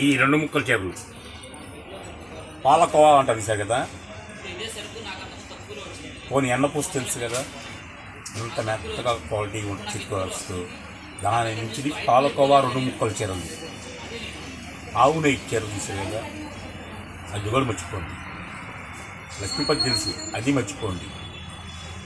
ఈ రెండు ముక్కల చేపలు. పాలకోవా అంటారు సార్ కదా? పోనీ ఎన్నపూస తెలుసు కదా? ఇంత మెత్తగా క్వాలిటీ ఉంటుంది చిక్కువస్తూ దాని నుంచి పాలకోవా రెండు ముక్కల చీరలు. ఆవు నెయ్యి చీర చూసారు కదా? అది కూడా మర్చిపోండి. లక్ష్మీపతి తెలుసు అది మర్చిపోండి.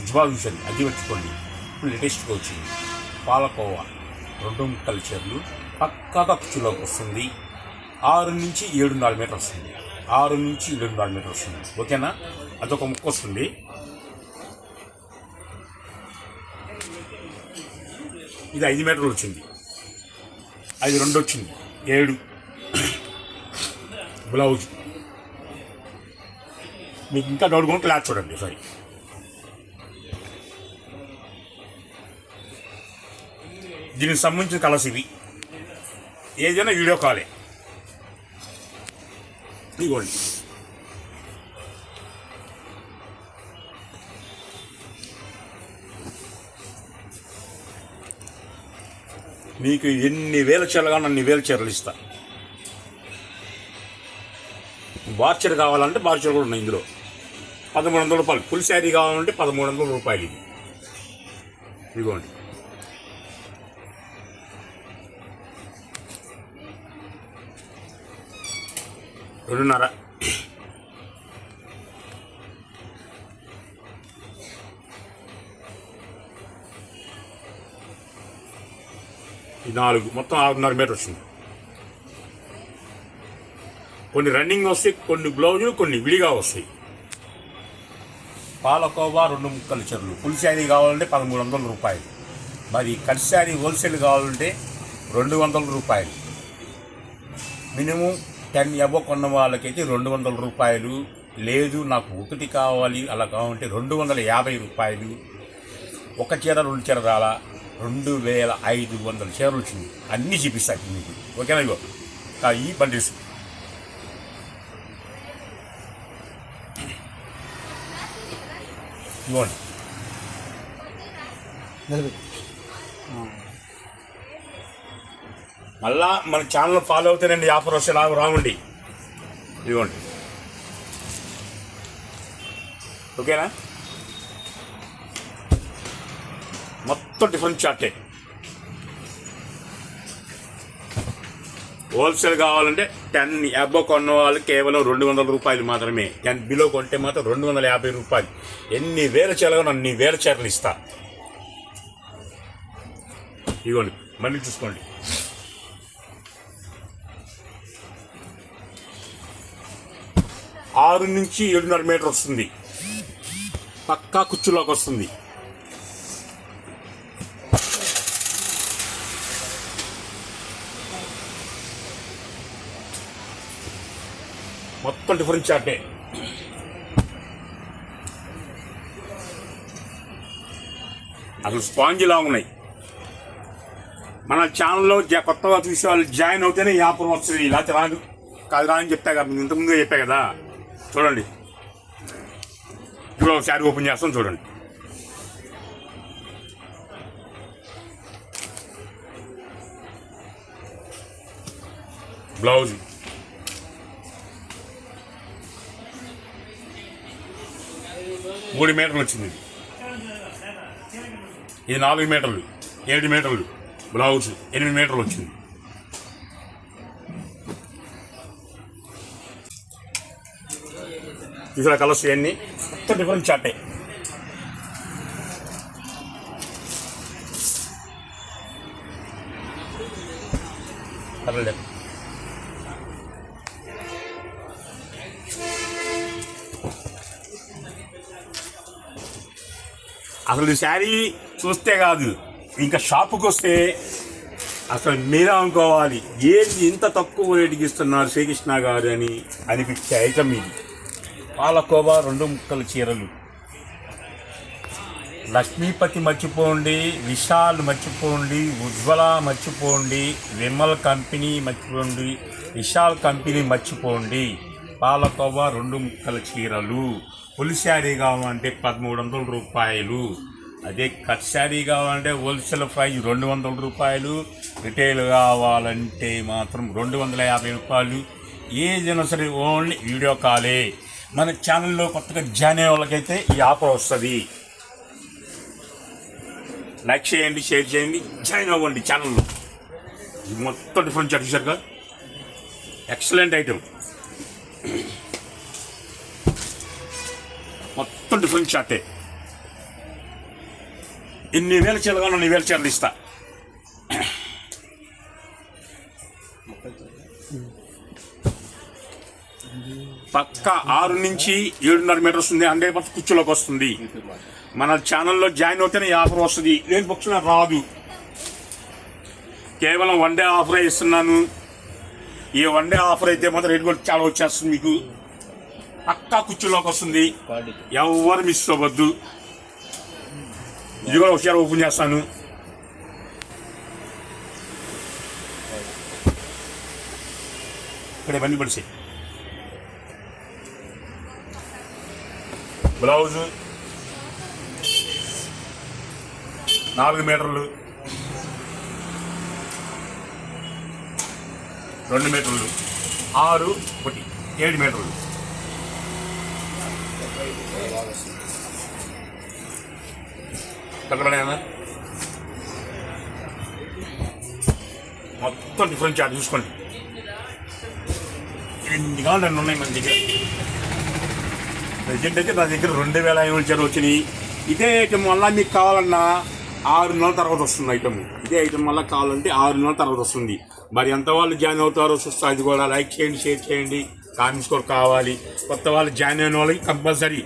ఉజ్వా చూసారు అది మర్చిపోండి. ఇప్పుడు లేటెస్ట్గా వచ్చింది. పాలకోవా రెండు ముక్కల చీరలు. పక్కగా కుచ్చులోకి వస్తుంది. ఆరు నుంచి ఏడున్నర మీటర్ వస్తుంది. ఆరు నుంచి ఏడున్నర మీటర్ వస్తుంది. ఓకేనా? అదొక ముక్క వస్తుంది. ఇది ఐదు మీటర్లు వచ్చింది. అది రెండు వచ్చింది. ఏడు. బ్లౌజ్. మీకు ఇంకా డౌట్ కొంటే క్లాత్ చూడండి సారీ దీనికి సంబంధించిన కలర్స్ ఇవి. ఏదైనా వీడియో కాలే. ఇదిగోండి మీకు ఎన్ని వేల చీరలు కావాలి అన్ని వేల చీరలు ఇస్తా. బార్చర్ కావాలంటే బార్చర్ కూడా ఉన్నాయి ఇందులో. పదమూడు వందల రూపాయలు. ఫుల్ శారీ కావాలంటే పదమూడు వందల రూపాయలు ఇది. ఇదిగోండి. రెండున్నర. ఈ నాలుగు. మొత్తం ఆరున్నర మీటర్ వచ్చింది. కొన్ని రన్నింగ్ వస్తాయి కొన్ని బ్లౌజులు కొన్ని విడిగా వస్తాయి. పాలకోవా రెండు ముక్కలు చెరువులు ఫుల్ శారీ కావాలంటే పదమూడు వందల రూపాయలు. మరి కట్ శారీ హోల్సేల్ కావాలంటే రెండు వందల రూపాయలు. మినిమం టెన్ ఇవ్వకున్న వాళ్ళకైతే రెండు వందల రూపాయలు. లేదు నాకు ఒకటి కావాలి అలా కావాలంటే రెండు వందల యాభై రూపాయలు. ఒక చీర రెండు చీర రాలా. రెండు వేల ఐదు వందల చీరలు వచ్చింది అన్నీ చూపిస్తాను మీకు. ఓకేనా ఇగో? ఈ బండిల్స్ ఇవ్వండి మళ్ళా మన ఛానల్ ఫాలో అవుతానండి ఆఫర్ వస్తే నాకు రావండి. ఇదిగోండి. ఓకేనా? మొత్తం డిఫరెంట్ చార్టే హోల్సేల్ కావాలంటే టెన్ అబ్బో కొన్న వాళ్ళు కేవలం రెండు వందల రూపాయలు మాత్రమే. టెన్ బిలో కొంటే మాత్రం రెండు వందల యాభై రూపాయలు. ఎన్ని వేల చీరలు అన్ని వేల చీరలు ఇస్తా. ఇదిగోండి. మళ్ళీ చూసుకోండి. ఆరు నుంచి ఏడున్నర మీటర్ వస్తుంది. పక్కా కుచ్చులోకి వస్తుంది. మొత్తం డిఫరెన్స్ చార్టే అసలు స్పాంజిలా ఉన్నాయి. మన ఛానల్లో జ- కొత్తగా చూసే వాళ్ళు జాయిన్ అవుతేనే యాపం వస్తుంది. ఇలా రాదు. కాదు రా అని చెప్పా కదా. ఇంతకుముందే చెప్పా కదా. చూడండి. ఇప్పుడు శారీ ఓపెన్ చేస్తాం చూడండి. బ్లౌజ్. మూడు మీటర్లు వచ్చింది ఇది నాలుగు మీటర్లు ఏడు మీటర్లు. బ్లౌజ్ ఎనిమిది మీటర్లు వచ్చింది. ఇక్కడ కలర్స్ ఇవన్నీ? మొత్తం డిఫరెంట్ చాటే పర్లేదు. అసలు శారీ చూస్తే కాదు ఇంకా షాపుకి వస్తే అసలు మీరే అనుకోవాలి ఏది ఇంత తక్కువ రేటుకి ఇస్తున్నారు శ్రీకృష్ణ గారు అని అనిపించే ఐటమ్ ఇది. పాలకోవా రెండు ముక్కల చీరలు. లక్ష్మీపతి మర్చిపోండి విశాల్ మర్చిపోండి ఉజ్వల మర్చిపోండి విమల్ కంపెనీ మర్చిపోండి విశాల్ కంపెనీ మర్చిపోండి. పాలకోవా రెండు ముక్కల చీరలు. పులిశారీ కావాలంటే పదమూడు వందల రూపాయలు. అదే కట్ శారీ కావాలంటే హోల్సేల్ ప్రైస్ రెండు వందల రూపాయలు. రిటైల్ కావాలంటే మాత్రం రెండు వందల యాభై రూపాయలు. ఏదైనా సరే ఓన్లీ వీడియో కాలే. మన ఛానల్లో కొత్తగా జాయిన్ అయ్యే వాళ్ళకైతే ఈ ఆఫర్ వస్తుంది. లైక్ చేయండి షేర్ చేయండి జాయిన్ అవ్వండి ఛానల్లో ఇది మొత్తం డిఫరెంట్ చాట్ చూసారుగా ఎక్సలెంట్ ఐటమ్ మొత్తం డిఫరెంట్ చాటే ఎన్ని వేల చీరలు కానీ అన్ని వేల చీరలు ఇస్తా. పక్క ఆరు నుంచి ఏడున్నర మీటర్స్ ఉంది హండ్రెడ్ పర్సెంట్ కుర్చీలోకి వస్తుంది. మన ఛానల్లో జాయిన్ అవుతేనే ఆఫర్ వస్తుంది. లేని పక్షున రాదు. కేవలం వన్ డే ఆఫర్ ఇస్తున్నాను. ఈ వన్ డే ఆఫర్ అయితే మాత్రం రేట్ కూడా చాలా వచ్చేస్తుంది మీకు. పక్కా కుర్చీలోకి వస్తుంది. ఎవరు మిస్ అవ్వద్దు. ఇది కూడా ఒకసారి ఓపెన్ చేస్తాను. ఇక్కడ ఇవన్నీ పడిసాయి. బ్లౌజు నాలుగు మీటర్లు రెండు మీటర్లు ఆరు ఒకటి ఏడు మీటర్లు. తగ్గడమేనా మొత్తం డిఫరెంట్ చార్ట్ చూసుకోండి. ఎన్ని కావాలి రెండు ఉన్నాయి మన దగ్గర. ప్రజెంట్ అయితే నా దగ్గర రెండు వేల ఐదు వందల వచ్చినాయి. ఇదే ఐటమ్ వల్ల మీకు కావాలన్నా ఆరు నెలల తర్వాత వస్తుంది ఐటమ్ ఇదే ఐటమ్ వల్ల కావాలంటే ఆరు నెలల తర్వాత వస్తుంది. మరి ఎంత వాళ్ళు జాయిన్ అవుతారో చూస్తే అది కూడా లైక్ చేయండి షేర్ చేయండి. కామెంట్స్ కూడా కావాలి. కొత్త వాళ్ళు జాయిన్ అయిన వాళ్ళకి కంపల్సరీ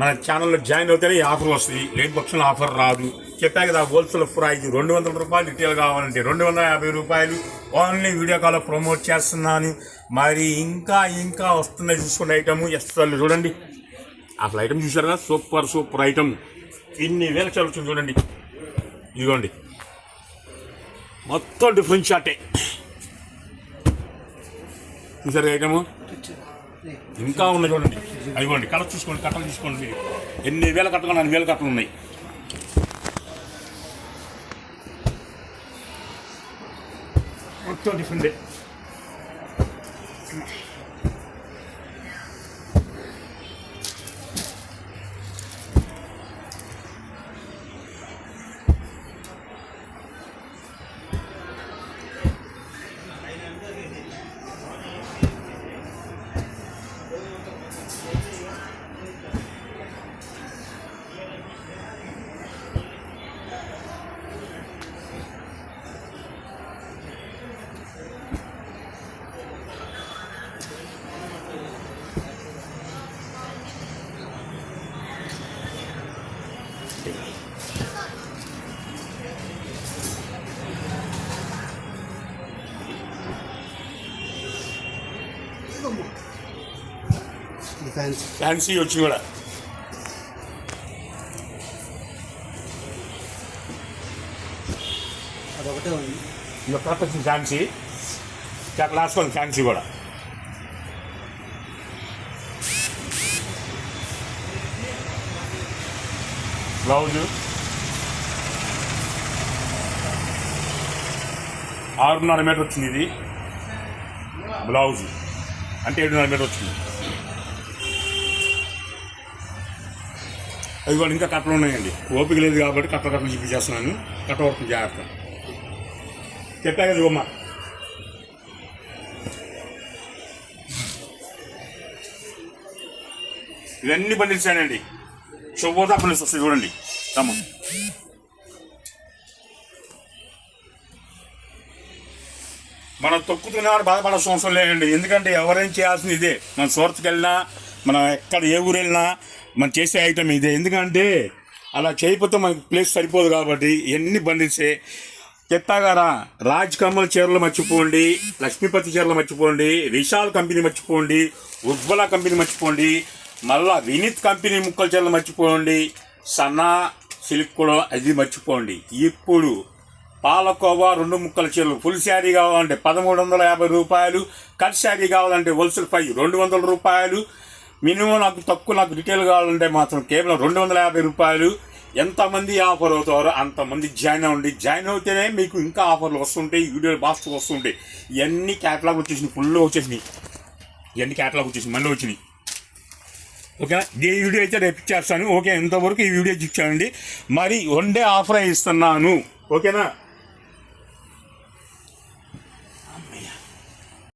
మన ఛానల్లో జాయిన్ అవుతేనే ఆఫర్ వస్తుంది. లేని పక్షంలో ఆఫర్ రాదు. చెప్పా కదా హోల్సేల్ ప్రైజ్ రెండు వందల రూపాయలు రిటైల్ కావాలంటే రెండు వందల యాభై రూపాయలు ఓన్లీ వీడియో కాల్ ప్రమోట్ చేస్తున్నాను. మరి ఇంకా ఇంకా వస్తున్నాయి చూసుకున్న ఐటమ్ ఎస్ చూడండి. అసలు ఐటమ్ చూసారా కదా సూపర్ సూపర్ ఐటమ్ ఇన్ని వేల చదువుతుంది చూడండి. ఇదిగోండి. మొత్తం డిఫరెంట్ షాటే చూసారు ఐటము ఇంకా ఉన్నాయి చూడండి. అదిగోండి కలర్ చూసుకోండి కట్టలు చూసుకోండి. మీరు ఎన్ని వేల కట్టలు అన్ని వేల కట్టలు ఉన్నాయి. మొత్తం డిఫరెంట్ డిఫెన్స్ ఫ్యాన్సీ వచ్చి కూడా. అదొకటే ఉంది. కరెక్ట్ వచ్చింది ఫ్యాన్సీ చాలా లాస్ట్ వన్ ఫ్యాన్సీ కూడా. బ్లౌజు ఆరున్నర మీటర్ వచ్చింది ఇది. బ్లౌజ్ అంటే ఏడున్నర మీటర్ వచ్చింది. అది కూడా ఇంకా కట్టలు ఉన్నాయండి. ఓపిక లేదు కాబట్టి కట్టలు కట్టలు చూపించేస్తున్నాను. కట్ట వరకు జాగ్రత్త. చెప్పా కదా ఇవ్వమ్మా ఇవన్నీ పండించానండి శుభోదా పండిస్తు వస్తుంది చూడండి. తమ్మ. మనం తొక్కుతున్నారు బాధపడాల్సిన అవసరం లేదండి. ఎందుకంటే ఎవరైనా చేయాల్సింది ఇదే. మన సూరత్కి వెళ్ళినా మనం ఎక్కడ ఏ ఊరు వెళ్ళినా మనం చేసే ఐటమ్ ఇదే. ఎందుకంటే అలా చేయకపోతే మనకి ప్లేస్ సరిపోదు కాబట్టి ఎన్ని బంధించే చెత్తాగారా రాజ్ కమల్ చీరలు మర్చిపోండి లక్ష్మీపతి చీరలు మర్చిపోండి విశాల్ కంపెనీ మర్చిపోండి ఉజ్వల కంపెనీ మర్చిపోండి మళ్ళా వినీత్ కంపెనీ ముక్కల చీరలు మర్చిపోండి సన్నా సిల్క్ కూడా అది మర్చిపోండి. ఇప్పుడు పాలకోవా రెండు ముక్కల చీరలు ఫుల్ శారీ కావాలంటే పదమూడు వందల యాభై రూపాయలు కట్ శారీ కావాలంటే హోల్సేల్ పై రెండు వందల రూపాయలు మినిమం నాకు తక్కువ నాకు రిటైల్ కావాలంటే మాత్రం కేవలం రెండు వందల యాభై రూపాయలు. ఎంతమంది ఆఫర్ అవుతారో అంతమంది జాయిన్ అవ్వండి. జాయిన్ అవుతేనే మీకు ఇంకా ఆఫర్లు వస్తుంటాయి వీడియో బాస్ట్ వస్తుంటాయి. ఇవన్నీ క్యాటలాగ్ వచ్చేసినాయి ఫుల్ వచ్చేసినాయి. ఇవన్నీ క్యాటలాగ్ వచ్చేసినాయి మళ్ళీ వచ్చినాయి. ఓకేనా? ఈ వీడియో అయితే రేపు చేస్తాను ఓకే ఇంతవరకు ఈ వీడియో చూపించానండి మరి వన్ డే ఆఫర్ ఇస్తున్నాను. ఓకేనా?